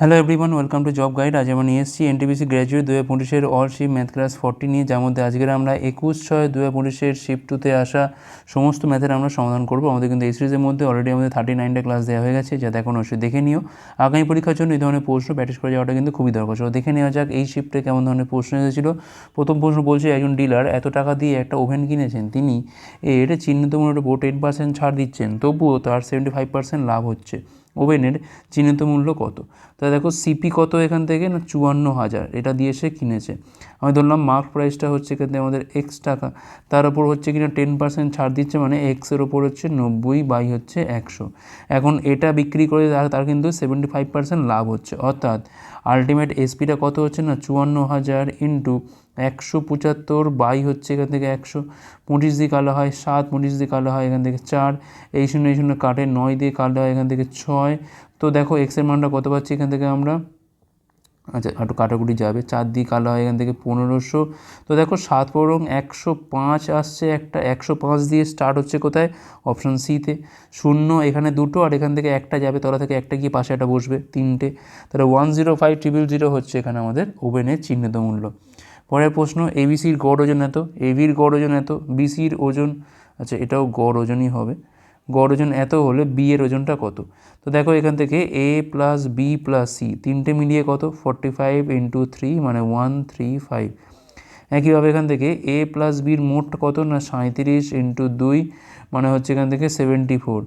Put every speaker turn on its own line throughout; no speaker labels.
Hello everyone welcome to job guide আজ আমরা নিয়ে এসেছি এনটিপিসি গ্র্যাজুয়েট দু হাজার পঁচিশের all sheep math class forty নিয়ে, যার মধ্যে আজকের আমরা একুশ ছয় দু হাজার পঁচিশের শিপ টুতে আসা সমস্ত ম্যাথের আমরা সমাধান করব। আমাদের কিন্তু এই সিরিজের মধ্যে অলরেডি আমাদের থার্টি নাইনটা ক্লাস দেওয়া হয়ে গেছে যাতে এখন অবশ্যই দেখে নিও। আগামী পরীক্ষার জন্য এই ধরনের প্রশ্ন প্র্যাকটিস করে যাওয়াটা কিন্তু খুবই দরকার। চলো দেখে নেওয়া যাক এই শিফটে কেমন ধরনের প্রশ্ন এসেছিল। প্রথম প্রশ্ন বলছে, একজন ডিলার এত টাকা দিয়ে একটা ওভেন কিনেছেন। তিনি এর চিহ্নিত উপর টেন পার্সেন্ট ছাড় দিচ্ছেন, তবুও তার সেভেন্টি ফাইভ পার্সেন্ট লাভ হচ্ছে। ওভেনের চিহ্নিত মূল্য কত? তা দেখো সিপি কত এখান থেকে? না, চুয়ান্ন হাজার। এটা দিয়ে সে কিনেছে। আমি ধরলাম মার্ক প্রাইসটা হচ্ছে থেকে আমাদের এক্স টাকা। তার উপর হচ্ছে কিনা টেন পার্সেন্ট ছাড় দিচ্ছে মানে এক্সের ওপর হচ্ছে নব্বই বাই হচ্ছে একশো। এখন এটা বিক্রি করে তার তার কিন্তু সেভেন্টি ফাইভ পার্সেন্ট লাভ হচ্ছে। অর্থাৎ আলটিমেট এসপিটা কত হচ্ছে না? চুয়ান্ন হাজার ইন্টু একশো পঁচাত্তর বাই হচ্ছে এখান থেকে একশো পঁচিশ দিয়ে কালো হয়, সাত পঁচিশ দিয়ে কালো হয় এখান থেকে চার, এই শূন্য এই শূন্য কাটে নয় দিয়ে কালো হয় এখান থেকে ছয়। তো দেখো এক্সের মানটা কত পাচ্ছি এখান থেকে আমরা? আচ্ছা একটু কাটাকুটি যাবে, চার দিয়ে কালো হয় এখান থেকে পনেরোশো। তো দেখো সাত পরং একশো পাঁচ আসছে একটা, একশো পাঁচ দিয়ে স্টার্ট হচ্ছে কোথায়? অপশান সিতে শূন্য এখানে দুটো আর এখান থেকে একটা যাবে, তলা থেকে একটা গিয়ে পাশে একটা বসবে, তিনটে। তাহলে one zero five triple zero হচ্ছে এখানে আমাদের ওভেনের চিহ্নিত মূল্য। পরের প্রশ্ন এবিসির গড় ওজন এত? এবির গড় ওজন এত? বিসির ওজন? আচ্ছা এটাও গড় ওজনই হবে। গড় ওজন এত হলে বি এর ওজনটা কত? তো দেখো এখান থেকে A plus B plus C তিনটে মিলিয়ে কত? ফর্টি ফাইভ ইন্টু থ্রি মানে ওয়ান থ্রি ফাইভ। একইভাবে এখান থেকে এ প্লাস বির মোট কত? না সাঁত্রিশ ইন্টু দুই মানে হচ্ছে এখান থেকে seventy four.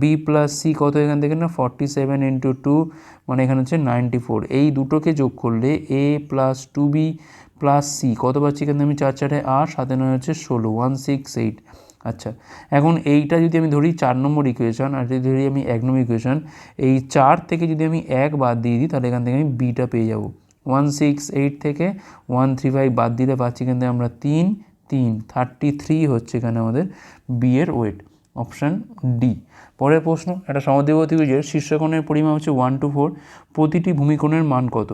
B plus C কত এখান থেকে? না, ফর্টি সেভেন ইন্টু টু মানে এখানে হচ্ছে নাইনটি ফোর। এই দুটোকে যোগ করলে A plus two B plus C. কত পাচ্ছি এখানে আমি চার চারে আট সাথে নয় হচ্ছে ষোলো ওয়ান সিক্স এইট আচ্ছা এখন এইটা যদি আমি ধরি চার নম্বর ইকুয়েশন আর যদি ধরি আমি এক নম্বর ইকুয়েশন এই চার থেকে যদি আমি এক বাদ দিয়ে দিই, তাহলে এখান থেকে আমি বিটা পেয়ে যাব। ওয়ান সিক্স এইট থেকে ওয়ান থ্রি ফাইভ বাদ দিলে পাচ্ছি থেকে আমরা তিন তিন থার্টি থ্রি হচ্ছে এখানে আমাদের বি এর ওয়েট অপশান ডি পরের প্রশ্ন, একটা সমদ্বিবর্তী বীজের শীর্ষকোণের পরিমাণ হচ্ছে ওয়ান টু ফোর প্রতিটি ভূমিকোণের মান কত?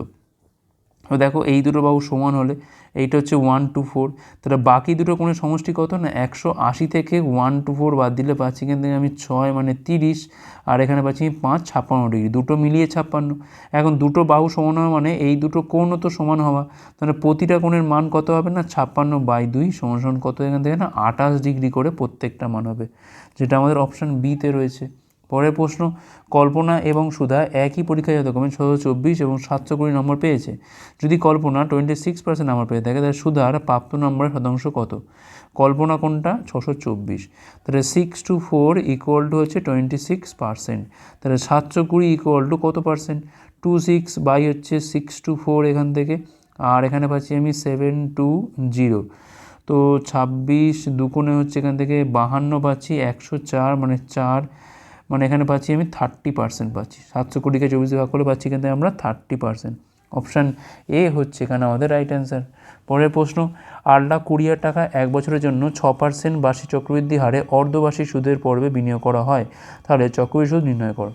দেখো এই দুটো বাহু সমান হলে এইটা হচ্ছে ওয়ান টু ফোর তাহলে বাকি দুটো কোণের সমষ্টি কত না? একশো আশি থেকে ওয়ান টু ফোর বাদ দিলে পাচ্ছি এখান থেকে আমি ছয় মানে তিরিশ, আর এখানে পাচ্ছি আমি পাঁচ, ছাপ্পান্ন ডিগ্রি। দুটো মিলিয়ে ছাপ্পান্ন। এখন দুটো বাহু সমান হওয়া মানে এই দুটো কোণও তো সমান হওয়া। তাহলে প্রতিটা কোণের মান কত হবে না? ছাপ্পান্ন বাই দুই সমান সমান কত? এখান থেকে না আঠাশ ডিগ্রি করে প্রত্যেকটা মান হবে, যেটা আমাদের অপশান বিতে রয়েছে। পরের প্রশ্ন, কল্পনা এবং সুধা একই পরীক্ষায় যথাক্রমে ছশো চব্বিশ এবং সাতশো কুড়ি নম্বর পেয়েছে। যদি কল্পনা টোয়েন্টি সিক্স পার্সেন্ট নম্বর পেয়ে থাকে, তাহলে সুধার প্রাপ্ত নম্বরের শতাংশ কত? কল্পনা কোনটা? ছশো চব্বিশ। তাহলে six two four equal to হচ্ছে টোয়েন্টি সিক্স পার্সেন্ট তাহলে সাতশো কুড়ি ইকুয়াল টু কত পার্সেন্ট টু সিক্স বাই হচ্ছে সিক্স টু ফোর এখান থেকে। আর এখানে পাচ্ছি আমি সেভেন টু জিরো তো ছাব্বিশ দুকোণে হচ্ছে এখান থেকে বাহান্ন পাচ্ছি, একশো চার মানে চার। মানে এখানে পাচ্ছি আমি থার্টি পার্সেন্ট পাচ্ছি। সাতশো কোটিকে চব্বিশে ভাগ করলে পাচ্ছি কিন্তু আমরা থার্টি পার্সেন্ট অপশান এ হচ্ছে এখানে আমাদের রাইট অ্যান্সার পরের প্রশ্ন আট লাখ কুড়ি হাজার টাকা এক বছরের জন্য ছ পার্সেন্ট বার্ষিক চক্রবৃদ্ধি হারে অর্ধবার্ষিক সুদের পর্বে বিনিয়োগ করা হয়। তাহলে চক্রবৃদ্ধি সুদ নির্ণয় করো।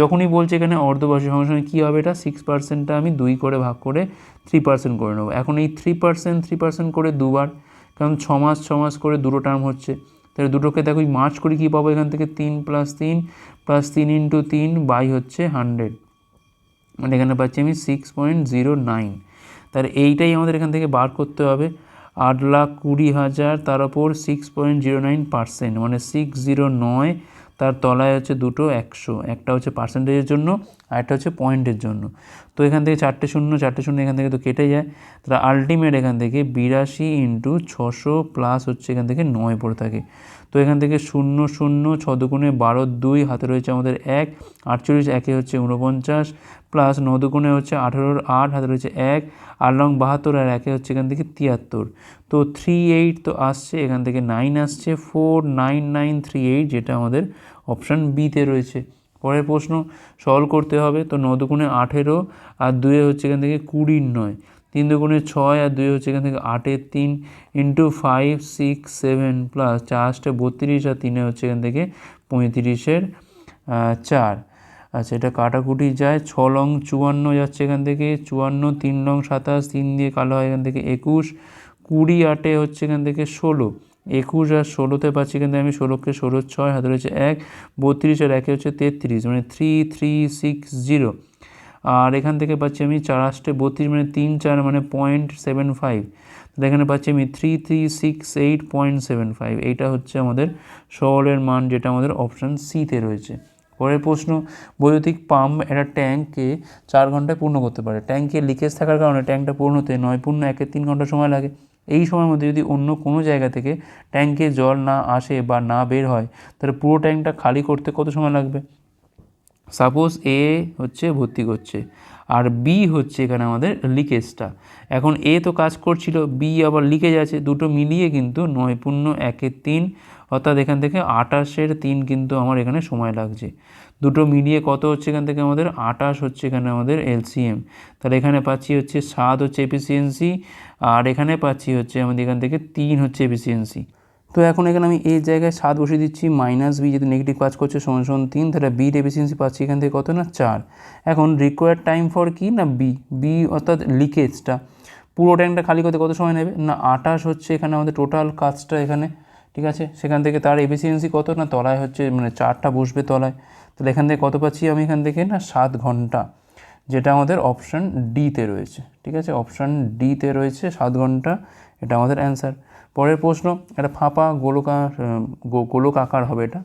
যখনই বলছে এখানে অর্ধবার্ষিক সঙ্গে কী হবে এটা সিক্স পার্সেন্টটা আমি দুই করে ভাগ করে থ্রি পার্সেন্ট করে নেব। এখন এই থ্রি পার্সেন্ট থ্রি পার্সেন্ট করে দুবার, কারণ ছ মাস ছ মাস করে দুটো টার্ম হচ্ছে। তাহলে দুটোকে দেখো মার্চ করে কী পাবো এখান থেকে? তিন প্লাস তিন প্লাস তিন ইন্টু তিন বাই হচ্ছে হান্ড্রেড মানে এখানে পাচ্ছি আমি সিক্স পয়েন্ট জিরো নাইন তাহলে এইটাই আমাদের এখান থেকে বার করতে হবে। আট লাখ কুড়ি হাজার তার ওপর six point zero nine percent মানে সিক্স জিরো নয় তার তলায় হচ্ছে দুটো একশো, একটা হচ্ছে পার্সেন্টেজের জন্য আর একটা হচ্ছে পয়েন্টের জন্য। তো এখান থেকে চারটে শূন্য চারটে শূন্য এখান থেকে তো কেটে যায়। তাহলে আলটিমেট এখান থেকে বিরাশি ইন্টু ছশো প্লাস হচ্ছে এখান থেকে নয় পড়ে থাকে। তো এখান থেকে শূন্য শূন্য, ছ বারো, দুই, হাতে রয়েছে আমাদের এক, আটচল্লিশ, একে হচ্ছে উনপঞ্চাশ প্লাস ন হচ্ছে আঠেরোর আট, হাতে রয়েছে এক, আর রং বাহাত্তর আর একে হচ্ছে এখান থেকে তিয়াত্তর। তো থ্রি এইট তো আসছে, এখান থেকে নাইন আসছে four nine nine three eight যেটা আমাদের অপশান বিতে রয়েছে। পরের প্রশ্ন সলভ করতে হবে তো ন দুগুণে আঠেরো আর দুয়ে হচ্ছে এখান থেকে কুড়ির নয়। তিন দুগুণে ছয় আর দুই হচ্ছে এখান থেকে আটের তিন into five six seven plus চারটে বত্রিশ আর তিনে হচ্ছে এখান থেকে পঁয়ত্রিশের চার। আচ্ছা এটা কাটাকুটি যায়। ছ লং চুয়ান্ন যাচ্ছে এখান থেকে, চুয়ান্ন, তিন লং সাতাশ, তিন দিয়ে কালো হয় এখান থেকে একুশ, কুড়ি আটে হচ্ছে এখান থেকে ষোলো। একুশ আর ষোলোতে পাচ্ছি কিন্তু আমি ষোলোকে ষোলো ছয়, হাতে রয়েছে এক, বত্রিশ আর একে হচ্ছে তেত্রিশ মানে থ্রি থ্রি সিক্স জিরো আর এখান থেকে পাচ্ছি আমি চার আষ্টে বত্রিশ মানে তিন, চার মানে পয়েন্ট সেভেন ফাইভ এখানে পাচ্ছি আমি three three six eight point seven five এইটা হচ্ছে আমাদের সরলের মান, যেটা আমাদের অপশান সিতে রয়েছে। পরের প্রশ্ন, বৈদ্যুতিক পাম্প একটা ট্যাঙ্ককে চার ঘন্টায় পূর্ণ করতে পারে। ট্যাঙ্কে লিকেজ থাকার কারণে ট্যাঙ্কটা পূর্ণ হতে নয়, পূর্ণ একের তিন ঘণ্টা সময় লাগে। এই সময়ের মধ্যে যদি অন্য কোনো জায়গা থেকে ট্যাঙ্কে জল না আসে বা না বের হয়, তাহলে পুরো ট্যাঙ্কটা খালি করতে কত সময় লাগবে? সাপোজ এ হচ্ছে ভর্তি করছে, আর বি হচ্ছে এখানে আমাদের লিকেজটা। এখন এ তো কাজ করছিল বি আবার লিকেজ আছে, দুটো মিলিয়ে কিন্তু নয় পূর্ণ একের তিন, অর্থাৎ এখান থেকে আটাশের তিন কিন্তু আমার এখানে সময় লাগছে। দুটো মিলিয়ে কত হচ্ছে এখান থেকে আমাদের? আটাশ হচ্ছে এখানে আমাদের এলসিএম। তাহলে এখানে পাচ্ছি হচ্ছে সাত হচ্ছে এফিসিয়েন্সি, আর এখানে পাচ্ছি হচ্ছে আমাদের এখান থেকে তিন হচ্ছে এফিসিয়েন্সি। তো এখন এখানে আমি এই জায়গায় সাত বসিয়ে দিচ্ছি, মাইনাস বি যদি নেগেটিভ কাজ করছে, সমান সমান তিন, তাহলে বি এফিসিয়েন্সি পাচ্ছি এখান থেকে কত না? চার। এখন রিকোয়ার্ড টাইম ফর কি না বি? বি অর্থাৎ লিকেজটা। পুরো ট্যাঙ্কটা খালি করতে কত সময় নেবে? না আটাশ হচ্ছে এখানে আমাদের টোটাল কাজটা এখানে, ঠিক আছে? সেখান থেকে তার এফিসিয়েন্সি কত না? তলায় হচ্ছে মানে চারটা বসবে তলায়। তাহলে এখান থেকে কত পাচ্ছি আমি এখান থেকে? না, সাত ঘণ্টা, যেটা আমাদের অপশান ডিতে রয়েছে। ঠিক আছে? অপশান ডিতে রয়েছে সাত ঘণ্টা, এটা আমাদের অ্যান্সার পরের প্রশ্ন, একটা ফাঁপা গোলকার গো- গোলক আকার হবে এটা।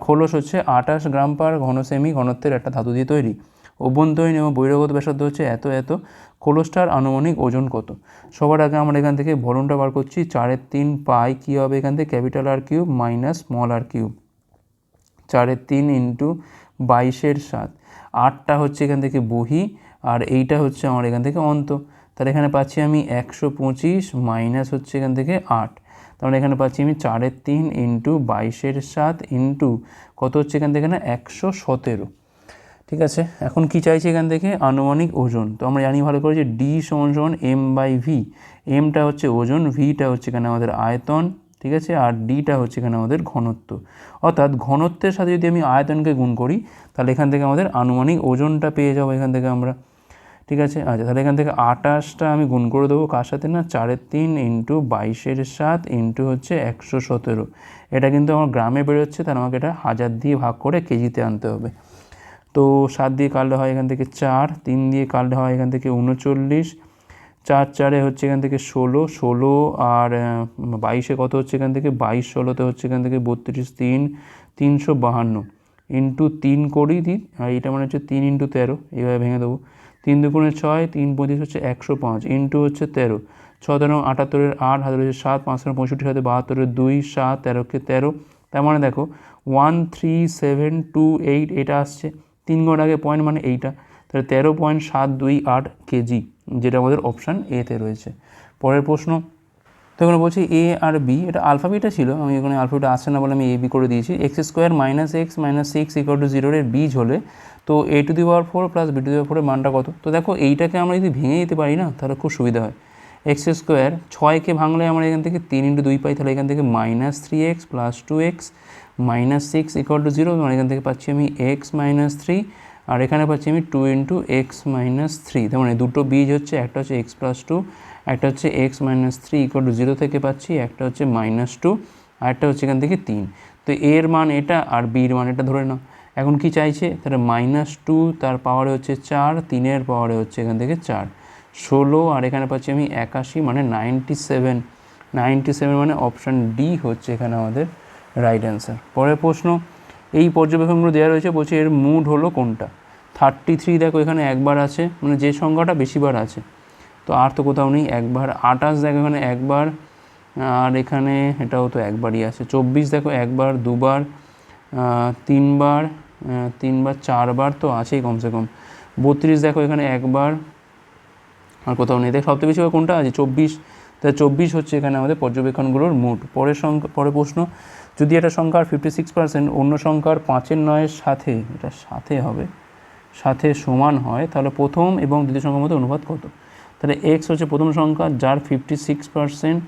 খোলস হচ্ছে আঠাশ গ্রাম পার ঘন সেমি ঘনত্বের একটা ধাতু দিয়ে তৈরি। অভ্যন্তরীণ এবং বহিরাগত ব্যাসার্ধ হচ্ছে এত এত, খোলসটার আনুমানিক ওজন কত? সবার আগে আমরা এখান থেকে ভলনটা বার করছি, চারের তিন পাই কী হবে এখান থেকে? Capital R cube minus small R cube চারের তিন ইন্টু বাইশের সাত। আটটা হচ্ছে এখান থেকে বহি, আর এইটা হচ্ছে আমার এখান থেকে অন্ত। তাহলে এখানে পাচ্ছি আমি একশো পঁচিশ মাইনাস হচ্ছে এখান থেকে আট। তাহলে এখানে পাচ্ছি আমি চারের তিন ইন্টু বাইশের সাত ইন্টু কত হচ্ছে এখান থেকে না? একশো সতেরো। ঠিক আছে? এখন কি চাইছি এখান থেকে? আনুমানিক ওজন। তো আমরা জানি ভালো করে যে ডি সমান সমান এম বাই ভি। এমটা হচ্ছে ওজন, ভিটা হচ্ছে এখানে আমাদের আয়তন। ঠিক আছে? আর ডিটা হচ্ছে এখানে আমাদের ঘনত্ব। অর্থাৎ ঘনত্বের সাথে যদি আমি আয়তনকে গুণ করি, তাহলে এখান থেকে আমাদের আনুমানিক ওজনটা পেয়ে যাব এখান থেকে আমরা। ঠিক আছে? আচ্ছা তাহলে এখান থেকে আটাশটা আমি গুণ করে দেবো কার সাথে না? চারের তিন ইন্টু বাইশের সাত ইন্টু হচ্ছে একশো সতেরো। এটা কিন্তু আমার গ্রামে বেরোচ্ছে তার আমাকে এটা হাজার দিয়ে ভাগ করে কেজিতে আনতে হবে। তো সাত দিয়ে কাটলে হয় এখান থেকে চার, তিন দিয়ে কাটলে হয় এখান থেকে উনচল্লিশ চার চারে হচ্ছে এখান থেকে ষোলো ষোলো আর বাইশে কত হচ্ছে এখান থেকে? বাইশ, ষোলোতে হচ্ছে এখান থেকে বত্রিশ, তিন, তিনশো বাহান্ন ইন্টু তিন করি দিন আর এইটা মানে হচ্ছে তিন ইন্টু তেরো, এইভাবে ভেঙে দেবো। তিন দুগুণে ছয়, তিন পঁচিশ হচ্ছে একশো পাঁচ ইন্টু হচ্ছে তেরো। ছ তেরো আটাত্তরের আট হাতের হচ্ছে সাত, পাঁচ তেরো পঁয়ষট্টি সাথে বাহাত্তরের দুই, সাত, তেরোকে তেরো। তার মানে দেখো, one three seven two eight, এটা আসছে। তিন ঘণ্টা আগে পয়েন্ট মানে এইটা। তাহলে তেরো পয়েন্ট সাত দুই আট কেজি। যেটা আমাদের অপশান এতে রয়েছে। পরের প্রশ্ন তো এখানে বলছি এ আর বি এটা আলফাবিটা ছিল, আমি এখানে আলফাবিটা আসছে না বলে আমি এ বি করে দিয়েছি। X square minus X minus six equal to জিরোর এর বীজ হলে তো A to the power four plus B to the power ফোরের মানটা কত? তো দেখো, এইটাকে আমরা যদি ভেঙে দিতে পারি না, তাহলে খুব সুবিধা হয়। এক্স স্কোয়ার ছয়কে ভাঙলে আমরা এখান থেকে তিন ইন্টু দুই পাই, তাহলে এখান থেকে minus three x plus two x minus six equal to zero এখান থেকে পাচ্ছি আমি এক্স মাইনাস থ্রি আর এখানে পাচ্ছি আমি two into x minus three তার মানে দুটো বীজ হচ্ছে, একটা হচ্ছে এক্স প্লাস টু একটা হচ্ছে x minus three equal to zero থেকে পাচ্ছি, একটা হচ্ছে মাইনাস টু আর একটা হচ্ছে এখান থেকে তিন। তো এর মান এটা আর বির মান এটা ধরে নাও। এখন কি চাইছে? তাহলে মাইনাস টু তার পাওয়ারে হচ্ছে চার, তিনের পাওয়ারে হচ্ছে এখান থেকে চার। ষোলো, আর এখানে পাচ্ছি আমি একাশি মানে নাইনটি সেভেন নাইনটি সেভেন মানে অপশান ডি হচ্ছে এখানে আমাদের রাইট অ্যান্সার পরের প্রশ্ন এই পর্যবেক্ষণগুলো দেওয়া রয়েছে, বলছে এর মুড হলো কোনটা? থার্টি থ্রি দেখো এখানে একবার আছে মানে যে সংখ্যাটা বেশিবার আছে। তো আর তো কোথাও নেই, একবার আঠাশ দেখো এখানে একবার, আর এখানে এটাও তো একবারই আছে। চব্বিশ দেখো একবার, দুবার তিনবার তিনবার, চারবার তো আছেই কমসে কম। বত্রিশ দেখো এখানে একবার, আর কোথাও নেই। দেখ, সবথেকে বেশি কোনটা আছে? চব্বিশ। তাহলে চব্বিশ হচ্ছে এখানে আমাদের পর্যবেক্ষণগুলোর মুড। পরের সংখ্যা, পরের প্রশ্ন যদি এটা সংখ্যার ফিফটি সিক্স পার্সেন্ট অন্য সংখ্যার পাঁচের নয়ের সাথে, এটা সাথে হবে, সাথে সমান হয়, তাহলে প্রথম এবং দ্বিতীয় সংখ্যার মধ্যে অনুপাত কত? তাহলে এক্স হচ্ছে প্রথম সংখ্যা, যার fifty six percent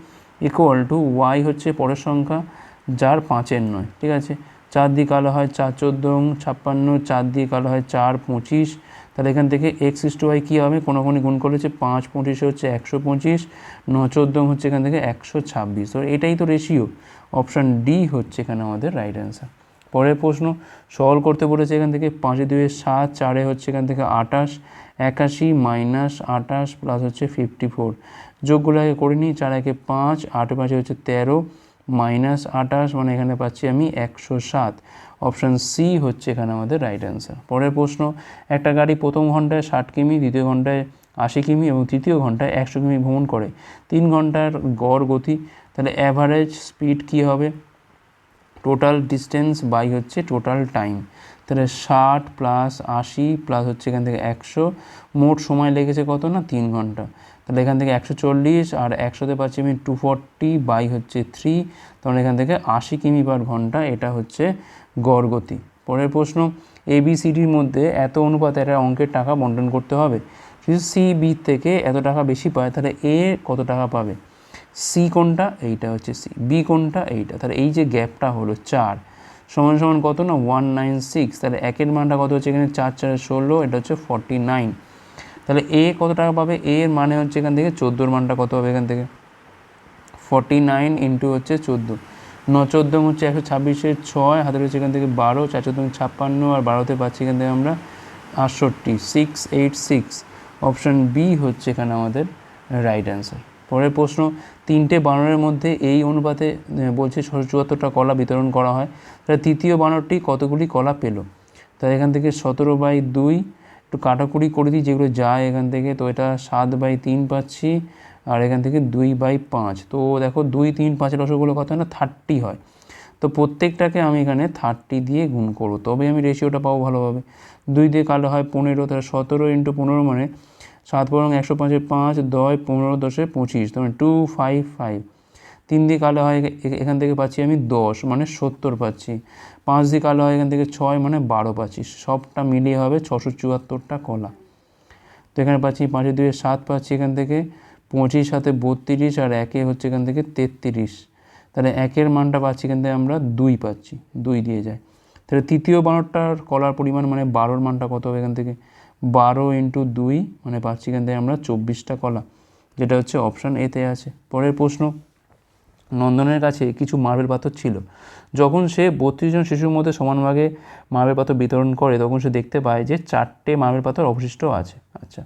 equal to y হচ্ছে পরের সংখ্যা, যার পাঁচের নয়, ঠিক আছে? চার দিয়ে কালো হয় চার চোদ্দ, ছাপ্পান্ন, চার দিয়ে কালো হয় চার পঁচিশ, তাহলে এখান থেকে এক্স ইস টু ওয়াই কী হবে? কোনো কোনো গুণ করেছে পাঁচ পঁচিশে হচ্ছে একশো পঁচিশ, ন চোদ্দ হচ্ছে এখান থেকে একশো ছাব্বিশ, তো এটাই তো রেশিও অপশান ডি হচ্ছে এখানে আমাদের রাইট অ্যান্সার পরের প্রশ্ন সলভ করতে বলেছে এখান থেকে পাঁচে দুয়ে সাত, চারে হচ্ছে এখান থেকে আটাশ একাশি মাইনাস আটাশ প্লাস হচ্ছে ফিফটি ফোর যোগগুলো আগে করে নিই, চার একে পাঁচ, আটে পাঁচে হচ্ছে তেরো মাইনাস আটাশ মানে এখানে পাচ্ছি আমি একশো সাত। অপশান সি হচ্ছে এখানে আমাদের রাইট অ্যান্সার পরের প্রশ্ন, একটা গাড়ি প্রথম ঘন্টায় ষাট কিমি, দ্বিতীয় ঘন্টায় আশি কিমি এবং তৃতীয় ঘন্টায় একশো কিমি ভ্রমণ করে। তিন ঘণ্টার গড় গতি তাহলে অ্যাভারেজ স্পিড কী হবে? টোটাল ডিস্টেন্স বাই হচ্ছে টোটাল টাইম তাহলে ষাট প্লাস আশি প্লাস হচ্ছে এখান থেকে একশো। মোট সময় লেগেছে কত না? তিন ঘণ্টা। তাহলে এখান থেকে একশো চল্লিশ আর একশোতে পাচ্ছি আমি টু ফর্টি বাই হচ্ছে থ্রি তখন এখান থেকে আশি কিমি পার ঘণ্টা, এটা হচ্ছে গড় গতি। পরের প্রশ্ন এবিসিডির মধ্যে এত অনুপাতে একটা অঙ্কের টাকা বন্টন করতে হবে। যদি সি বি থেকে এত টাকা বেশি পায়, তাহলে এ কত টাকা পাবে? সি কোনটা? এইটা হচ্ছে সি বি কোনটা? এইটা। তাহলে এই যে গ্যাপটা হলো চার, সমান সমান কত না? ওয়ান নাইন সিক্স তাহলে একের মানটা কত হচ্ছে এখানে? চার চার, ষোলো। এটা হচ্ছে ফর্টি নাইন তাহলে এ কত টাকা পাবে? এ এর মানে হচ্ছে এখান থেকে চোদ্দোর মানটা কত হবে এখান থেকে? ফর্টি নাইন ইন্টু হচ্ছে চোদ্দ। ন চোদ্দ হচ্ছে একশো ছাব্বিশের ছয় হাতে রয়েছে এখান থেকে বারো, চার চোদ্দ ছাপ্পান্ন, আর বারোতে পাচ্ছি এখান থেকে আমরা আটষট্টি। Six eight six option B হচ্ছে এখানে আমাদের রাইট অ্যান্সার পরের প্রশ্ন তিনটে বানরের মধ্যে এই অনুপাতে বলছে চুয়াত্তরটা কলা বিতরণ করা হয়। তাহলে তৃতীয় বানরটি কতগুলি কলা পেল? তাহলে এখান থেকে সতেরো বাই দুই, একটু কাটাকুটি করে দিই, যেগুলো যায় এখান থেকে। তো এটা সাত বাই তিন পাচ্ছি, আর এখান থেকে দুই বাই পাঁচ। তো দেখো দুই, তিন, পাঁচের রসগুলো কত না? থার্টি হয়। তো প্রত্যেকটাকে আমি এখানে থার্টি দিয়ে গুণ করব। তবে আমি রেশিওটা পাবো ভালোভাবে। দুই দিয়ে কালো হয় পনেরো, তাহলে সতেরো ইন্টু পনেরো মানে সাত বরং একশো পাঁচে পাঁচ দয় পনেরো, দশে পঁচিশ মানে টু ফাইভ ফাইভ তিন দিয়ে কালো হয় এখান থেকে পাচ্ছি আমি দশ মানে সত্তর পাচ্ছি। পাঁচ দিয়ে কালো হয় এখান থেকে ছয় মানে বারো পাচ্ছি। সবটা মিলিয়ে হবে ছশো চুয়াত্তরটা কলা। তো এখানে পাচ্ছি পাঁচে দুয়ে সাত পাচ্ছি এখান থেকে পঁচিশ সাথে বত্রিশ, আর একে হচ্ছে এখান থেকে তেত্রিশ। তাহলে একের মানটা পাচ্ছি এখান থেকে আমরা দুই পাচ্ছি, দুই দিয়ে যায়। তাহলে তৃতীয় বারোটার কলার পরিমাণ মানে বারোর মানটা কত হবে এখান থেকে? বারো ইন্টু দুই মানে পাচ্ছি এখান আমরা চব্বিশটা কলা, যেটা হচ্ছে অপশান এতে আছে। পরের প্রশ্ন, নন্দনের কাছে কিছু মার্বেল পাথর ছিল। যখন সে বত্রিশ জন শিশুর মধ্যে সমান ভাগে মার্বেল পাথর বিতরণ করে, তখন সে দেখতে পায় যে চারটে মার্বেল পাথর অবশিষ্ট আছে। আচ্ছা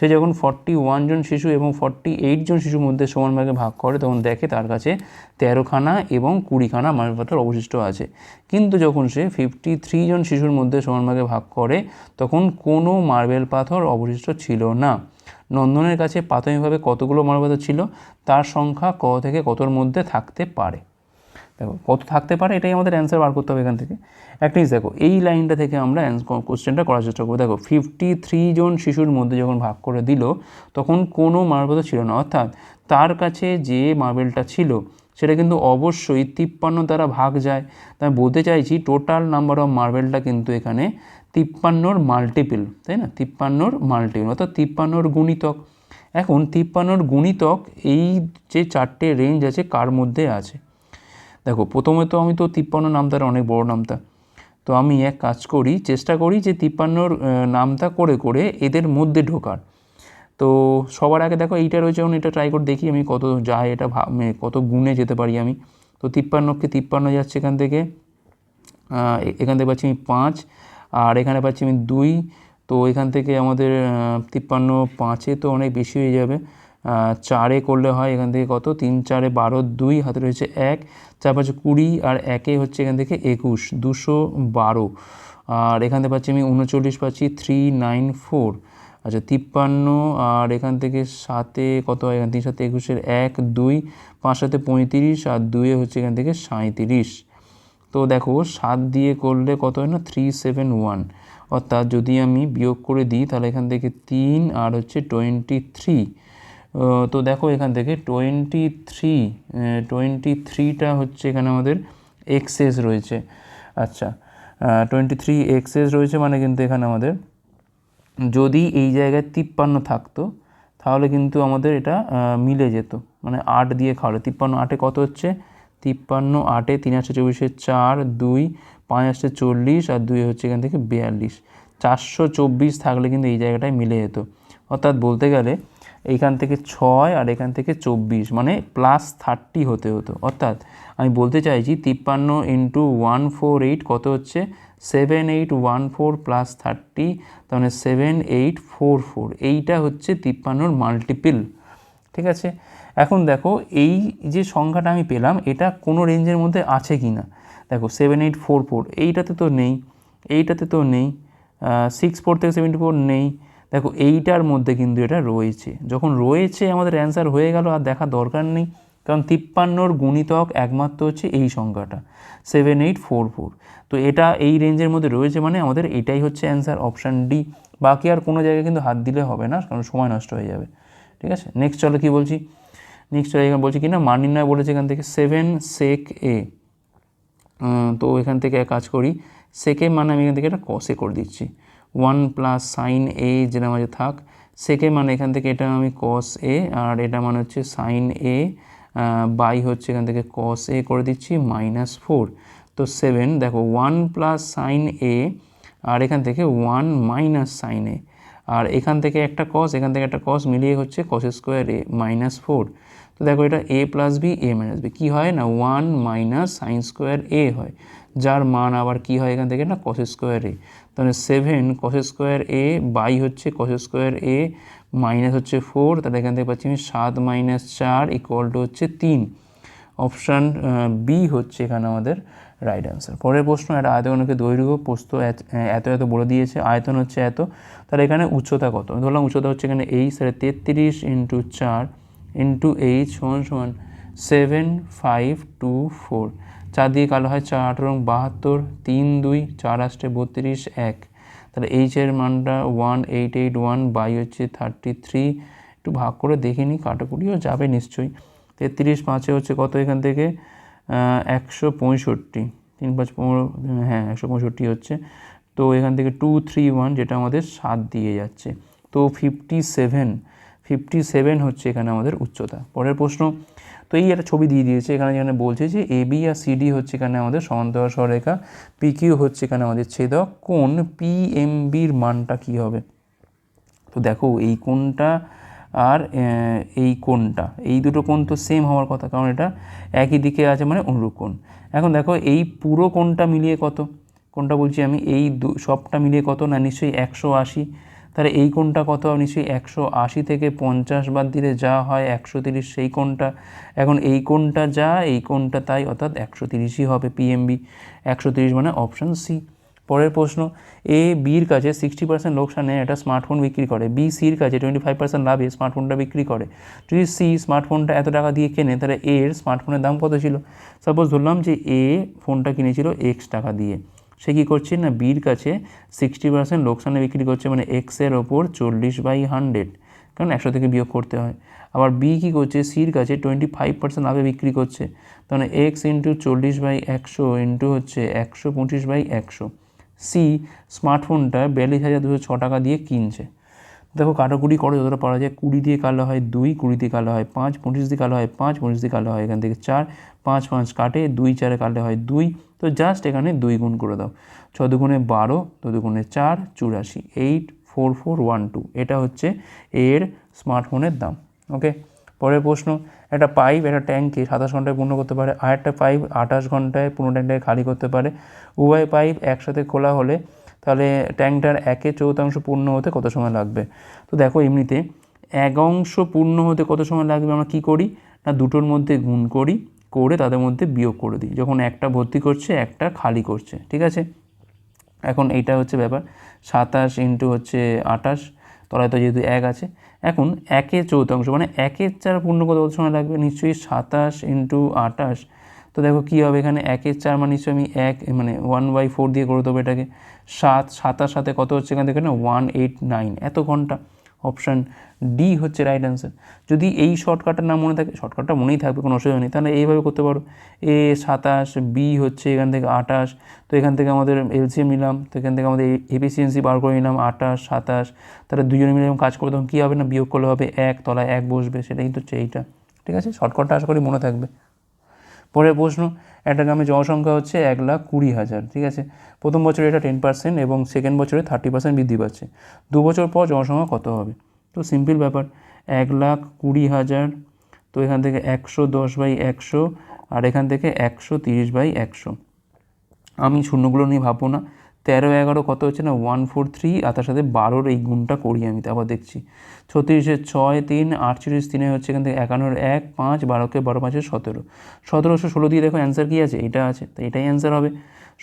সে যখন ফর্টি ওয়ান জন শিশু এবং ফর্টি এইট জন শিশুর মধ্যে সমান ভাগে করে, তখন দেখে তার কাছে তেরোখানা এবং কুড়িখানা মার্বেল পাথর অবশিষ্ট আছে। কিন্তু যখন সে ফিফটি থ্রি জন শিশুর মধ্যে সমান ভাগে করে, তখন কোনো মার্বেল পাথর অবশিষ্ট ছিল না। নন্দনের কাছে প্রাথমিকভাবে কতগুলো পাথর ছিল? তার সংখ্যা ক থেকে কতর মধ্যে থাকতে পারে? দেখো, কত থাকতে পারে? এটাই আমাদের অ্যান্সার বার করতে হবে এখান থেকে। একটা জিনিস দেখো, এই লাইনটা থেকে আমরা কোশ্চেনটা করার চেষ্টা করব। দেখো ফিফটি থ্রি জন শিশুর মধ্যে যখন ভাগ করে দিল, তখন কোনো মার্বেল ছিল না। অর্থাৎ তার কাছে যে মার্বেলটা ছিল, সেটা কিন্তু অবশ্যই তিপ্পান্ন দ্বারা ভাগ যায়। তাই বলতে চাইছি টোটাল নাম্বার অফ মার্বেলটা কিন্তু এখানে তিপ্পান্নর মাল্টিপল তাই না? তিপ্পান্নর মাল্টিপল অর্থাৎ তিপ্পান্নর গুণিতক। এখন তিপ্পান্নর গুণিতক, এই যে চারটে রেঞ্জ আছে, কার মধ্যে আছে? দেখো, প্রথমে তো আমি তো তিপ্পান্ন নামতার অনেক বড় নামতা। তো আমি এক কাজ করি, চেষ্টা করি যে তিপ্পান্নর নামতা করে করে এদের মধ্যে ঢোকার। তো সবার আগে দেখো, এইটা রয়েছে এখন এটা ট্রাই করে দেখি আমি কত যায়, এটা কত গুণে যেতে পারি আমি। তো তিপ্পান্নকে তিপ্পান্ন যাচ্ছে এখান থেকে এখান থেকে পাচ্ছি আমি পাঁচ, আর এখানে পাচ্ছি আমি দুই। তো এখান থেকে আমাদের তিপ্পান্ন পাঁচে তো অনেক বেশি হয়ে যাবে। চারে করলে হয় এখান থেকে কত? তিন, চারে বারো, দুই, হাতে রয়েছে এক, চার, পাঁচে, কুড়ি, আর একে হচ্ছে এখান থেকে একুশ, দুশো বারো। আর এখান থেকে পাচ্ছি আমি উনচল্লিশ, পাচ্ছি থ্রি, নাইন, ফোর। আচ্ছা তিপ্পান্ন, আর এখান থেকে সাতে কত হয়? এখান তিন সাথে একুশের এক, দুই, পাঁচ সাথে পঁয়ত্রিশ, আর দুয়ে হচ্ছে এখান থেকে সাঁইত্রিশ। তো দেখো, সাত দিয়ে করলে কত হয় না? Three, seven, one. অর্থাৎ যদি আমি বিয়োগ করে দিই, তাহলে এখান থেকে তিন, আর হচ্ছে টোয়েন্টি থ্রি। তো দেখো এখান থেকে টোয়েন্টি থ্রি টোয়েন্টি থ্রিটা হচ্ছে এখানে আমাদের এক্সেস রয়েছে। আচ্ছা টোয়েন্টি থ্রি এক্সেস রয়েছে মানে কিন্তু এখানে আমাদের যদি এই জায়গায় তিপ্পান্ন থাকতো, তাহলে কিন্তু আমাদের এটা মিলে যেত। মানে আট দিয়ে খাওয়ালে, তিপ্পান্ন আটে কত হচ্ছে? তিপ্পান্ন আটে তিন আসছে চব্বিশে চার, দুই, পাঁচ আসছে চল্লিশ, আর দুই হচ্ছে এখান থেকে বিয়াল্লিশ। চারশো চব্বিশ থাকলে কিন্তু এই জায়গাটায় মিলে যেত। অর্থাৎ বলতে গেলে এইখান থেকে ছয় আর এখান থেকে চব্বিশ মানে প্লাস থার্টি হতে হতো। অর্থাৎ আমি বলতে চাইছি তিপ্পান্ন ইন্টু ওয়ান ফোর এইট কত হচ্ছে? Seven eight one four plus thirty তাহলে সেভেন এইট ফোর ফোর এইটা হচ্ছে তিপ্পান্নর মাল্টিপিল ঠিক আছে? এখন দেখো, এই যে সংখ্যাটা আমি পেলাম, এটা কোনো রেঞ্জের মধ্যে আছে কি না দেখো সেভেন এইট ফোর ফোর এইটাতে তো নেই, এইটাতে তো নেই সিক্স ফোর থেকে সেভেন্টি ফোর নেই দেখো এইটার মধ্যে কিন্তু এটা রয়েছে। যখন রয়েছে আমাদের অ্যান্সার হয়ে গেল আর দেখা দরকার নেই, কারণ তিপ্পান্নর গুণিতক একমাত্র হচ্ছে এই সংখ্যাটা সেভেন এইট ফোর ফোর তো এটা এই রেঞ্জের মধ্যে রয়েছে মানে আমাদের এটাই হচ্ছে অ্যান্সার অপশান ডি বাকি আর কোনো জায়গায় কিন্তু হাত দিলে হবে না, কারণ সময় নষ্ট হয়ে যাবে। ঠিক আছে? নেক্সট চলো কী বলছি? নেক্সট চলো এখানে বলছি কি না? মান নির্ণয় বলেছে এখান থেকে সেভেন সেক এ তো এখান থেকে এক কাজ করি। সেকে মানে আমি এখান থেকে এটা কসে করে দিচ্ছি। ওয়ান প্লাস সাইন এ যেটা মাঝে থাক, সেকে মানে এখান থেকে এটা আমি কস এ আর এটা মানে হচ্ছে সাইন এ বাই হচ্ছে এখান থেকে কস এ করে দিচ্ছি মাইনাস ফোর তো সেভেন দেখো ওয়ান প্লাস সাইন এ আর এখান থেকে ওয়ান মাইনাস সাইন এ আর এখান থেকে একটা কস এখান থেকে একটা কস মিলিয়ে হচ্ছে cos square A minus four তো দেখো এটা A plus B A minus B কী হয় না? One minus sine square A হয়। যার মান আবার কি হয় এখান থেকে না কস স্কোয়ার এ তাহলে seven cos square A by হচ্ছে কস স্কোয়ার এ মাইনাস হচ্ছে ফোর তাহলে এখান থেকে পাচ্ছি আমি সাত মাইনাস চার ইকুয়াল টু হচ্ছে তিন। অপশান বি হচ্ছে এখানে আমাদের রাইট অ্যান্সার পরের প্রশ্ন একটা আয়তনকে দৈর্ঘ্য পোস্ত এত এত বলে দিয়েছে। আয়তন হচ্ছে এত। তাহলে এখানে উচ্চতা কত? ধরলাম উচ্চতা হচ্ছে এখানে এইচ তাহলে তেত্রিশ ইন্টু চার ইন্টু এইচ সমান সমান সেভেন ফাইভ টু ফোর চার দিয়ে কালো হয় চার আট রং বাহাত্তর, তিন, দুই, চার আসতে বত্রিশ, এক। তাহলে এইচের মানটা one eight eight one by হচ্ছে থার্টি থ্রি একটু ভাগ করে দেখে নিই, কাটাকুটিও যাবে নিশ্চয়ই। তেত্রিশ পাঁচে হচ্ছে কত এখান থেকে? একশো পঁয়ষট্টি। তিন পাঁচ পনেরো হ্যাঁ একশো পঁয়ষট্টি হচ্ছে। তো এখান থেকে টু থ্রি ওয়ান যেটা আমাদের সাত দিয়ে যাচ্ছে। তো ফিফটি সেভেন ফিফটি সেভেন হচ্ছে এখানে আমাদের উচ্চতা। পরের প্রশ্ন তো এই একটা ছবি দিয়ে দিয়েছে, এখানে যেখানে বলছে যে এ বি আর সিডি হচ্ছে এখানে আমাদের সমান্তরাল সরেখা পি কিউ হচ্ছে এখানে আমাদের ছেদক কোন পি এম বির মানটা কী হবে? তো দেখো, এই কোনটা আর এই কোনটা এই দুটো কোণ তো সেম হওয়ার কথা, কারণ এটা একই দিকে আছে মানে অনুরূপ কোণ। এখন দেখো, এই পুরো কোণটা মিলিয়ে কত? কোনটা বলছি আমি, এই সবটা মিলিয়ে কত? না, নিশ্চয়ই একশো আশি। তাহলে এই কোণটা কত? নিশ্চয়ই একশো আশি থেকে পঞ্চাশ বাদ দিলে যা হয় একশো তিরিশ, সেই কোণটা। এখন এই কোণটা যা, এই কোণটা তাই, অর্থাৎ একশো তিরিশই হবে পিএমবি একশো তিরিশ মানে অপশান সি। পরের প্রশ্ন, এ বির কাছে সিক্সটি পার্সেন্ট লোকসানে একটা স্মার্টফোন বিক্রি করে। বি সির কাছে টোয়েন্টি ফাইভ পার্সেন্ট লাভে স্মার্টফোনটা বিক্রি করে। যদি সি স্মার্টফোনটা এত টাকা দিয়ে কেনে, তাহলে এর স্মার্টফোনের দাম কত ছিল? সাপোজ ধরলাম যে এ ফোনটা কিনেছিল এক্স টাকা দিয়ে। সে কী করছে না, বির কাছে সিক্সটি পার্সেন্ট লোকসানে বিক্রি করছে মানে এক্সের ওপর চল্লিশ বাই হান্ড্রেড কারণ একশো থেকে বিয়োগ করতে হয়? আবার বি কী করছে সির কাছে টোয়েন্টি ফাইভ পার্সেন্ট লাভে বিক্রি করছে, তাহলে এক্স ইন্টু চল্লিশ বাই একশো ইন্টু হচ্ছে একশো পঁচিশ বাই একশো। সি স্মার্টফোনটা বিয়াল্লিশ হাজার দুশো ছ টাকা দিয়ে কিনছে। দেখো কাটাকুটি করো, যতটা পারা যায়, কুড়ি দিয়ে কালো হয় দুই, কুড়ি দিয়ে কালো হয় পাঁচ, পঁচিশ দিয়ে কালো হয় পাঁচ, পঁচিশ দিয়ে কালো হয় এখান থেকে চার, পাঁচ পাঁচ কাটে, দুই, চারে কাটলে হয় দুই। তো জাস্ট এখানে দুই গুণ করে দাও। ছ দুগুণে বারো দু দুগুণে চার, চুরাশি eight four four one two এটা হচ্ছে এর স্মার্টফোনের দাম ওকে পরের প্রশ্ন, একটা পাইপ একটা ট্যাঙ্কে সাতাশ ঘন্টায় পূর্ণ করতে পারে, আর একটা পাইপ আঠাশ ঘন্টায় পূর্ণ ট্যাঙ্কটাকে খালি করতে পারে। উভয় পাইপ একসাথে খোলা হলে তাহলে ট্যাঙ্কটার একে চৌতাংশ পূর্ণ হতে কত সময় লাগবে? তো দেখো এমনিতে এক অংশ পূর্ণ হতে কত সময় লাগবে? আমরা কী করি? না, দুটোর মধ্যে গুণ করি, করে তাদের মধ্যে বিয়োগ করে দিই। যখন একটা ভর্তি করছে, একটা খালি করছে, ঠিক আছে? এখন এইটা হচ্ছে ব্যাপার। সাতাশ ইন্টু হচ্ছে আঠাশ, তলায় তো যেহেতু এক আছে। এখন একে চৌতাংশ মানে একের চার পূর্ণ কত সময় লাগবে? নিশ্চয়ই সাতাশ ইন্টু আঠাশ তো দেখো কী হবে এখানে একের চার মানে নিশ্চয়ই আমি এক মানে ওয়ান বাই ফোর দিয়ে করে দেবো এটাকে। সাত, সাতার সাথে কত হচ্ছে এখান? থেকে না ওয়ান এইট নাইন এত ঘণ্টা। অপশান ডি হচ্ছে রাইট অ্যান্সার যদি এই শর্টকাটটা না মনে থাকে শর্টকাটটা মনেই থাকবে, কোনো অসুবিধা নেই। তাহলে এইভাবে করতে পারো। এ সাতাশ বি হচ্ছে এখান থেকে আঠাশ। তো এখান থেকে আমাদের এলসিএম নিলাম। তো এখান থেকে আমাদের এফিসিয়েন্সি বার করে নিলাম, আঠাশ, সাতাশ। তাহলে দুজনে মিলে কাজ করে তখন কী হবে না? বিয়োগ করলে হবে এক, তলায় এক বসবে। সেটাই কিন্তু হচ্ছে এইটা। ঠিক আছে? শর্টকাটটা আশা করি মনে থাকবে। পরের প্রশ্ন, একটা গ্রামে জনসংখ্যা হচ্ছে এক লাখ কুড়ি হাজার, ঠিক আছে? প্রথম বছরে এটা টেন পার্সেন্ট এবং সেকেন্ড বছরে থার্টি পার্সেন্ট বৃদ্ধি পাচ্ছে। দু বছর পর জনসংখ্যা কত হবে? তো সিম্পল ব্যাপার, এক লাখ কুড়ি হাজার, তো এখান থেকে একশো দশ বাই একশো, আর এখান থেকে একশো তিরিশ বাই একশো। আমি শূন্যগুলো নিয়ে ভাববো না। তেরো এগারো কত হচ্ছে না? ওয়ান ফোর থ্রি আর তার সাথে বারোর এই গুণটা করি আমি, তারপর দেখছি। ছত্রিশে ছয় তিন, আটচল্লিশ তিনে হচ্ছে এখান থেকে একান্নর এক, পাঁচ, বারোকে বারো পাঁচে সতেরো। সতেরোশো ষোলো দিয়ে দেখো অ্যান্সার কী আছে? এটা আছে, তো এটাই অ্যান্সার হবে।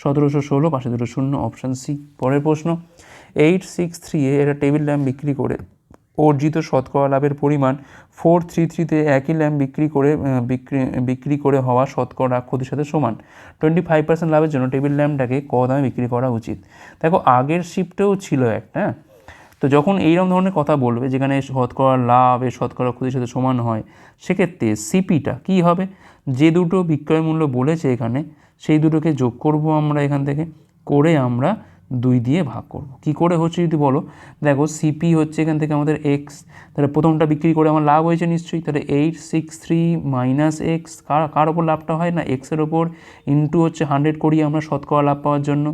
সতেরোশো ষোলো, পাশে দুটো শূন্য অপশান সি পরের প্রশ্ন এইট সিক্স থ্রি এ এটা টেবিল ল্যাম্প বিক্রি করে অর্জিত শতকরা লাভের পরিমাণ ফোর থ্রি থ্রিতে একই ল্যাম্প বিক্রি করে বিক্রি বিক্রি করে হওয়া শতকরা ক্ষতির সাথে সমান। টোয়েন্টি ফাইভ পার্সেন্ট লাভের জন্য টেবিল ল্যাম্পটাকে ক দামে বিক্রি করা উচিত। দেখো, আগের শিফটেও ছিল একটা। তো যখন এইরকম ধরনের কথা বলবে, যেখানে শতকরা লাভ এ শতকরা ক্ষতির সাথে সমান হয়, সেক্ষেত্রে সিপিটা কী হবে? যে দুটো বিক্রয় মূল্য বলেছে এখানে, সেই দুটোকে যোগ করব আমরা এখান থেকে। করে আমরা দুই দিয়ে ভাগ করব। কি করে হচ্ছে যদি বলো? দেখো সিপি হচ্ছে এখান থেকে আমাদের এক্স তাহলে প্রথমটা বিক্রি করে আমার লাভ হয়েছে নিশ্চয়ই, তাহলে eight six three minus x কার কার ওপর লাভটা হয় না? এক্সের ওপর ইন্টু হচ্ছে হান্ড্রেড করি আমরা শতকরা লাভ পাওয়ার জন্য।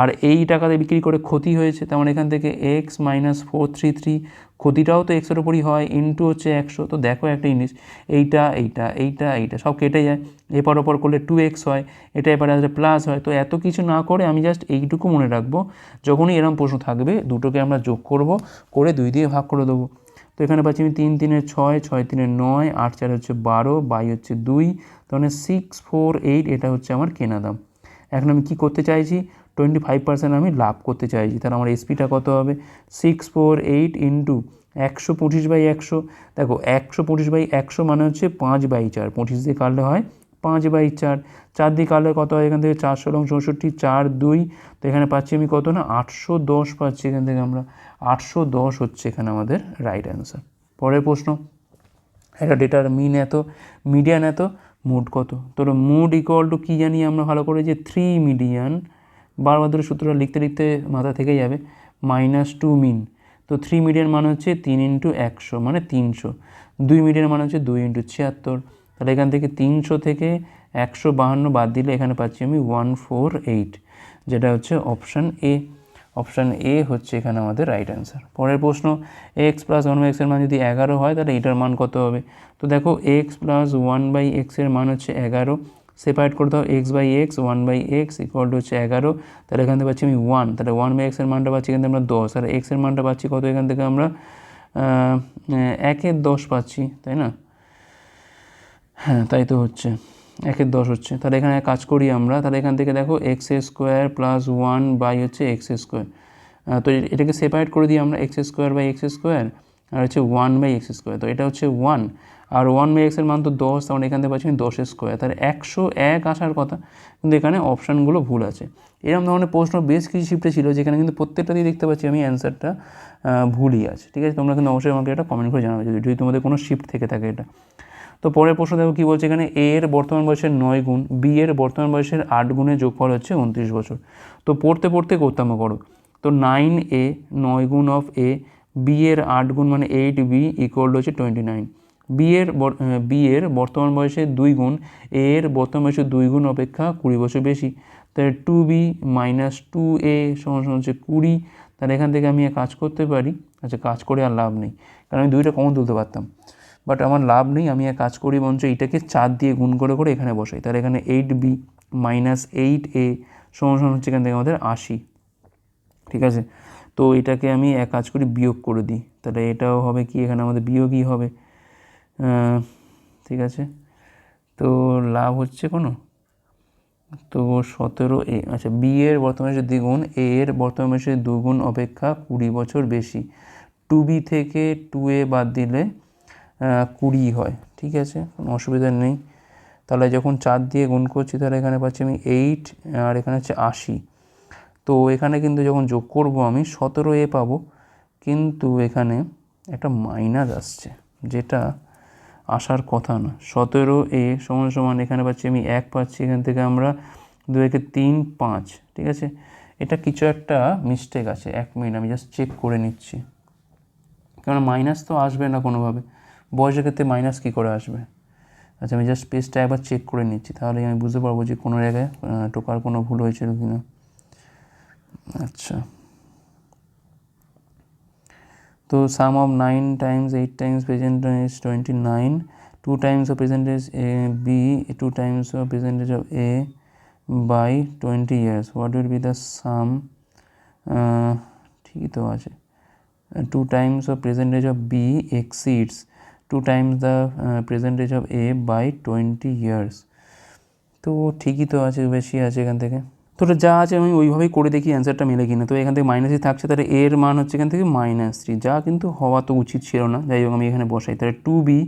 আর এই টাকাতে বিক্রি করে ক্ষতি হয়েছে, তেমন এখান থেকে x minus four three three ক্ষতিটাও তো এক্সের ওপরই হয় ইন্টু হচ্ছে একশো, তো দেখো একটা জিনিস এইটা এইটা এইটা এইটা, সব কেটে যায় এপার ওপর করলে টু এক্স হয়, এটা এপারে আসলে প্লাস হয়, তো এত কিছু না করে আমি জাস্ট এইটুকু মনে রাখব, যখনই এরম প্রশ্ন থাকবে, দুটোকে আমরা যোগ করব, করে দুই দিয়ে ভাগ করে দেবো, তো এখানে পাচ্ছি আমি তিন তিনের ছয় ছয় তিনের নয়, আট চার হচ্ছে বারো, বাই হচ্ছে দুই তাহলে সিক্স ফোর এইট এটা হচ্ছে আমার কেনা দাম, এখন আমি কী করতে চাইছি টোয়েন্টি ফাইভ পার্সেন্ট আমি লাভ করতে চাইছি। তাহলে আমার এসপিটা কত হবে? সিক্স ফোর এইট ইন্টু একশো পঁচিশ বাই একশো। দেখো, একশো পঁচিশ বাই একশো মানে হচ্ছে পাঁচ বাই চার। পঁচিশ দিয়ে কাটলে হয় পাঁচ বাই চার। চার দিয়ে কাটলে কত হয় এখান থেকে? চারশো এবং চৌষট্টি, চার দুই। তো এখানে পাচ্ছি আমি কত না? আটশো দশ পাচ্ছি এখান থেকে আমরা। আটশো দশ হচ্ছে এখানে আমাদের রাইট অ্যান্সার পরের প্রশ্ন একটা ডেটার মিন এত? মিডিয়ান এত? মুড কত? তোর মুড ইকুয়াল টু কী জানি আমরা ভালো করে যে থ্রি মিডিয়ান বারবার ধরে সূত্রটা লিখতে লিখতে মাথা থেকে যাবে, মাইনাস টু মিন। তো থ্রি মিডিয়ান মানে হচ্ছে তিন ইন্টু একশো মানে তিনশো। দুই মিডিয়ান মানে হচ্ছে দুই ইন্টু ছিয়াত্তর। তাহলে এখান থেকে তিনশো থেকে একশো বাহান্ন বাদ দিলে এখানে পাচ্ছি আমি ওয়ান ফোর এইট যেটা হচ্ছে অপশান এ অপশান এ হচ্ছে এখানে আমাদের রাইট অ্যান্সার পরের প্রশ্ন এক্স প্লাস ওয়ান বাই এক্সের মান যদি এগারো হয়, তাহলে এটার মান কত হবে? তো দেখো এক্স প্লাস ওয়ান বাই এক্সের মান হচ্ছে এগারো সেপারেট করে দাও x by x one by x equal to হচ্ছে এগারো। তাহলে এখান থেকে পাচ্ছি আমি ওয়ান তাহলে ওয়ান বাই এক্সের মানটা পাচ্ছি এখান থেকে আমরা দশ। আর এক্সের মানটা পাচ্ছি কত? এখান থেকে আমরা একের দশ পাচ্ছি, তাই না? হ্যাঁ তাই তো হচ্ছে। একের দশ হচ্ছে। তাহলে এখানে কাজ করি আমরা। তাহলে এখান থেকে দেখো x square plus one by হচ্ছে এক্স স্কোয়ার তো এটাকে সেপারেট করে দিই আমরা x square by x square আর হচ্ছে ওয়ান বাই এক্স স্কোয়ার তো এটা হচ্ছে ওয়ান আর ওয়ান বাই এক্সের মান তো দশ তাহলে এখান থেকে পাচ্ছি দশ স্কোয়ার তাহলে একশো এক আসার কথা, কিন্তু এখানে অপশানগুলো ভুল আছে। এরকম ধরনের প্রশ্ন বেশ কিছু শিফটে ছিল, যেখানে কিন্তু প্রত্যেকটাতেই দেখতে পাচ্ছি আমি অ্যান্সারটা ভুলই আছে। ঠিক আছে? তোমরা কিন্তু অবশ্যই আমাকে এটা কমেন্ট করে জানাবে যদি যদি তোমাদের কোনো শিফট থেকে থাকে এটা। তো পরের প্রশ্ন দেখো কী বলছে এখানে? এ এর বর্তমান বয়সের নয় গুণ বি এর বর্তমান বয়সের আট গুণের যোগফল হচ্ছে উনত্রিশ বছর। তো পড়তে পড়তে করতাম করো। তো নাইন এ নয় গুণ অফ এ বি এর আট গুণ মানে এইট বি ইকুয়াল হচ্ছে টোয়েন্টি নাইন বি এর বর- আহ, বি এর বর্তমান বয়সে দুই গুণ এ এর বর্তমান বয়সের দুই গুণ অপেক্ষা কুড়ি বছর বেশি। তাহলে two B minus two A সমান সমান হচ্ছে কুড়ি। তাহলে এখান থেকে আমি কাজ করতে পারি। আচ্ছা কাজ করে আর লাভ নেই। কারণ আমি দুইটা কমন তুলতে পারতাম। বাট আমার লাভ নেই আমি এক কাজ করি বঞ্চ এইটাকে চার দিয়ে গুণ করে করে এখানে বসাই। তাহলে এখানে eight B minus eight A সমান সমান হচ্ছে এখান থেকে আমাদের আশি। ঠিক আছে? তো এটাকে আমি এক কাজ করি বিয়োগ করে দিই। তাহলে এটাও হবে কি? এখানে আমাদের বিয়োগই হবে। ঠিক আছে। তো লাভ হচ্ছে কোনো? তো সতেরো এ আচ্ছা বি এর বর্তমান মাসের দ্বিগুণ এ এর বর্তমান মাসের দুগুণ অপেক্ষা কুড়ি বছর বেশি, টু বি থেকে টু এ বাদ দিলে কুড়ি হয়, ঠিক আছে? কোনো অসুবিধা নেই। তাহলে যখন চার দিয়ে গুণ করছি, তাহলে এখানে পাচ্ছি আমি এইট, আর এখানে হচ্ছে আশি। তো এখানে কিন্তু যখন যোগ করব আমি, সতেরো এ পাবো, কিন্তু এখানে একটা মাইনাস আসছে, যেটা আসার কথা না। সতেরো এ সমান সমান এখানে পাচ্ছি আমি এক পাচ্ছি, এখান থেকে আমরা দু একে তিন পাঁচ, ঠিক আছে? এটা কিছু একটা মিস্টেক আছে, এক মিনিট, আমি জাস্ট চেক করে নিচ্ছি। কারণ মাইনাস তো আসবে না কোনোভাবে। বয়সের ক্ষেত্রে মাইনাস কী করে আসবে? আচ্ছা আমি জাস্ট পেজটা একবার চেক করে নিচ্ছি তাহলে আমি বুঝতে পারব যে কোনো জায়গায় টোকার কোনো ভুল হয়েছিল কি না আচ্ছা। তো sum of nine times eight times present is twenty nine two times of present age A B two times of present age of A by twenty years what will be the sum ঠিকই তো আছে two times of present age of B exceeds two times the present age of A by twenty years তো ঠিকই তো আছে বেশি আছে এখান থেকে তো ওটা যা আছে আমি ওইভাবেই করে দেখি অ্যান্সারটা মেলে কিনা। তো এখান থেকে মাইনাসই থাকছে, তাহলে এর মান হচ্ছে এখান থেকে মাইনাস থ্রি যা কিন্তু হওয়া তো উচিত ছিল না, যাই হোক আমি এখানে বসাই। তাহলে টু বি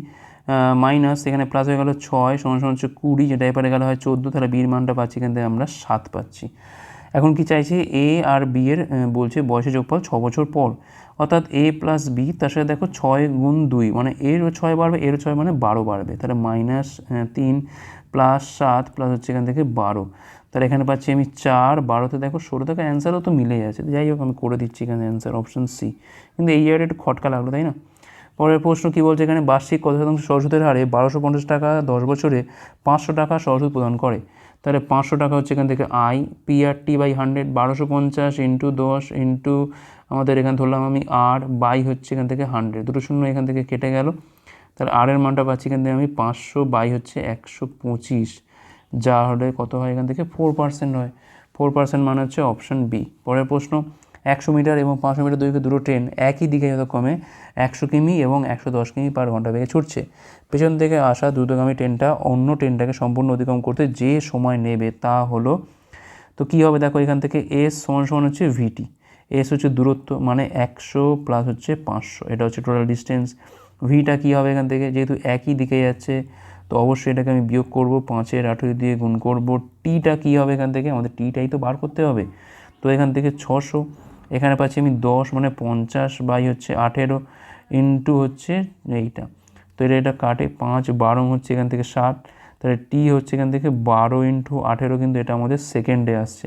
মাইনাস এখানে প্লাস হয়ে গেলো ছয়, সমান সমান হচ্ছে কুড়ি, যেটা এপারে গেলো হয় চোদ্দ, তাহলে বির মানটা পাচ্ছি এখান থেকে আমরা সাত পাচ্ছি। এখন কি চাইছে? এ আর বি এর বলছে বয়সে যোগফল ছ বছর পর। অর্থাৎ এ প্লাস বি তার সাথে দেখো ছয় গুণ দুই মানে এরও ছয় বাড়বে এরও ছয় মানে বারো বাড়বে। তাহলে মাইনাস তিন প্লাস সাত প্লাস হচ্ছে এখান থেকে বারো। তাহলে এখানে পাচ্ছি আমি চার, বারোতে দেখো ষোলো থেকে অ্যান্সারও তো মিলে যাচ্ছে যাই হোক, আমি করে দিচ্ছি এখানে অ্যান্সার অপশন সি কিন্তু এই ইয়ারে একটু খটকা লাগল, তাই না? পরের প্রশ্ন কী বলছে এখানে? বার্ষিক কত শতাংশ সরস্বতের হারে বারোশো পঞ্চাশ টাকা দশ বছরে পাঁচশো টাকা সরস্বত প্রদান করে? তাহলে পাঁচশো টাকা হচ্ছে এখান থেকে I P R T by hundred বারোশো পঞ্চাশ ইন্টু দশ ইন্টু আমাদের এখানে ধরলাম আমি আর বাই হচ্ছে এখান থেকে হান্ড্রেড দুটো শূন্য এখান থেকে কেটে গেল। তাহলে আর এর মানটা পাচ্ছি এখান থেকে আমি পাঁচশো বাই হচ্ছে একশো পঁচিশ। যা হলে কত হয় এখান থেকে? ফোর পার্সেন্ট হয়। ফোর পার্সেন্ট মানে হচ্ছে অপশন বি পরের প্রশ্ন, একশো মিটার এবং পাঁচশো মিটার দৈর্ঘ্যে দুটো ট্রেন একই দিকে যথাক্রমে একশো কিমি এবং একশো দশ কিমি পার ঘণ্টা বেগে ছুটছে। পেছন থেকে আসা দ্রুতগামী ট্রেনটা অন্য ট্রেনটাকে সম্পূর্ণ অতিক্রম করতে যে সময় নেবে তা হলো, তো কী হবে দেখো এখান থেকে? এস সমান সমান হচ্ছে ভিটি এস হচ্ছে দূরত্ব মানে একশো প্লাস হচ্ছে পাঁচশো। এটা হচ্ছে টোটাল ডিস্টেন্স ভিটা কী হবে এখান থেকে? যেহেতু একই দিকে যাচ্ছে তো অবশ্যই এটাকে আমি বিয়োগ করব, পাঁচের আঠেরো দিয়ে গুণ করব। টিটা কী হবে এখান থেকে? আমাদের টিটাই তো বার করতে হবে। তো এখান থেকে ছশো, এখানে পাচ্ছি আমি দশ মানে পঞ্চাশ বাই হচ্ছে আঠেরো ইন্টু হচ্ছে এইটা। তো এটা এটা কাটে পাঁচ, বারো হচ্ছে এখান থেকে ষাট তাহলে টি হচ্ছে এখান থেকে বারো ইন্টু আঠেরো কিন্তু এটা আমাদের সেকেন্ডে আসছে।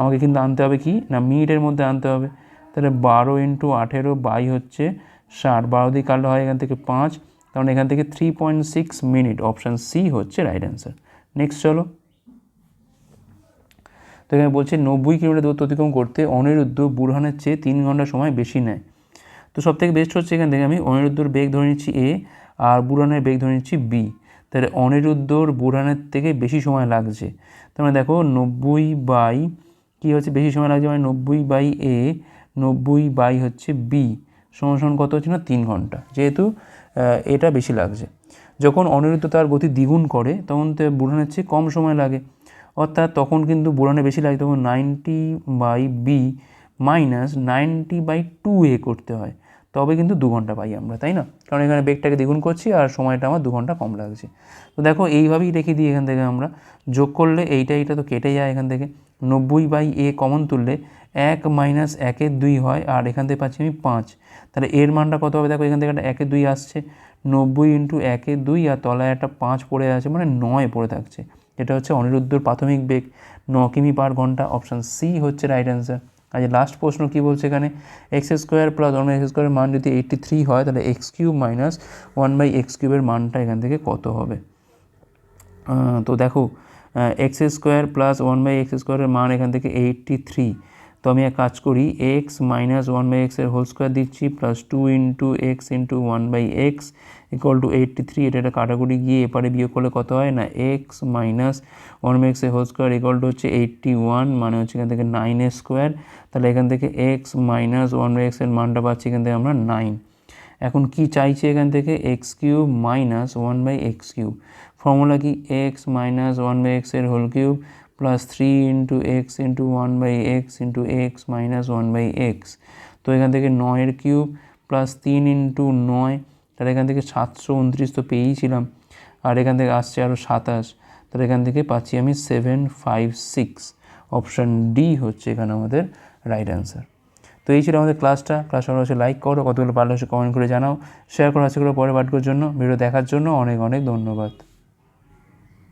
আমাকে কিন্তু আনতে হবে কি? না, মিনিটের মধ্যে আনতে হবে। তাহলে বারো ইন্টু আঠেরো বাই হচ্ছে ষাট বারো দিয়ে কাটলে হয় এখান থেকে পাঁচ। কারণ এখান থেকে three point six minute option C হচ্ছে রাইট অ্যান্সার নেক্সট চলো। তো এখানে বলছে নব্বই কিলোমিটার দূরত্ব অতিক্রম করতে অনিরুদ্ধ বুরহানের চেয়ে তিন ঘণ্টা সময় বেশি নেয়। তো সব থেকে বেস্ট হচ্ছে এখান থেকে আমি অনিরুদ্ধর বেগ ধরে নিচ্ছি এ আর বুরহানের বেগ ধরে নিচ্ছি বি তাহলে অনিরুদ্ধর বুরহানের থেকে বেশি সময় লাগছে। তার মানে দেখো নব্বই বাই কী হচ্ছে? বেশি সময় লাগছে মানে নব্বই বাই এ নব্বই বাই হচ্ছে বি সমান কত হচ্ছে না, তিন ঘণ্টা। যেহেতু এটা বেশি লাগছে। যখন অনিরুদ্ধ তার গতি দ্বিগুণ করে, তখন তো বুড়ানের চেয়ে কম সময় লাগে। অর্থাৎ তখন কিন্তু বুড়ানে বেশি লাগে, তখন ninety by B minus ninety by two A করতে হয়। তবে কিন্তু দু ঘণ্টা পাই আমরা, তাই না? কারণ এখানে বেগটাকে দ্বিগুণ করছি আর সময়টা আমার দু ঘণ্টা কম লাগছে। তো দেখো, এইভাবেই রেখে দিই এখান থেকে আমরা। যোগ করলে এইটা এইটা তো কেটে যায় এখান থেকে। নব্বই বাই এ কমন তুললে এক মাইনাস একের দুই হয় আর এখান থেকে পাচ্ছি আমি পাঁচ। তাহলে এর মানটা কত হবে? দেখো, এখান থেকে একটা একের দুই আসছে। নব্বই ইন্টু একের দুই আর তলায় একটা পাঁচ পড়ে আছে মানে নয় পড়ে থাকছে। এটা হচ্ছে অনিরুদ্ধর প্রাথমিক বেগ। ন কিমি পার ঘণ্টা, অপশান সি হচ্ছে রাইট অ্যান্সার। আজ লাস্ট প্রশ্ন কী বলছে এখানে? X square plus one X স্কোয়ারের মান যদি এইটটি থ্রি হয়, তাহলে X cube minus one by X কিউবের মানটা এখান থেকে কত হবে? তো দেখো X square plus one by X স্কোয়ারের মান এখান থেকে এইটটি থ্রি তো আমি এক কাজ করি এক্স মাইনাস ওয়ান বাই এক্সের হোল স্কোয়ার দিচ্ছি plus two into x into one by x equal to eighty three এটা একটা কাটাকুটি গিয়ে এপারে বিয়োগ করলে কত হয়? না এক্স মাইনাস ওয়ান বাই এক্সের হোল স্কোয়ার ইকুয়াল টু হচ্ছে এইটটি ওয়ান মানে হচ্ছে এখান থেকে নাইন স্কোয়ার তাহলে এখান থেকে এক্স মাইনাস ওয়ান বাই এক্সের মানটা পাচ্ছি এখান থেকে আমরা নাইন এখন কি চাইছে এখান থেকে? X cube minus one by x cube formula কি? এক্স মাইনাস ওয়ান বাই এক্সের whole cube plus three into x into one by x into x minus one by x তো এখান থেকে নয়ের কিউব প্লাস তিন ইন্টু নয়, তাহলে এখান থেকে সাতশো উনত্রিশ তো পেয়েইছিলাম। আর এখান থেকে আসছে আরও সাতাশ, তাহলে এখান থেকে পাচ্ছি আমি seven five six option D হচ্ছে এখানে আমাদের রাইট অ্যান্সার তো এই ছিল আমাদের ক্লাসটা ক্লাস ভালো হচ্ছে লাইক করো, কতগুলো ভালো হচ্ছে কমেন্ট করে জানাও। শেয়ার করো আছে করে পরে পাঠকের জন্য ভিডিও দেখার জন্য অনেক অনেক ধন্যবাদ।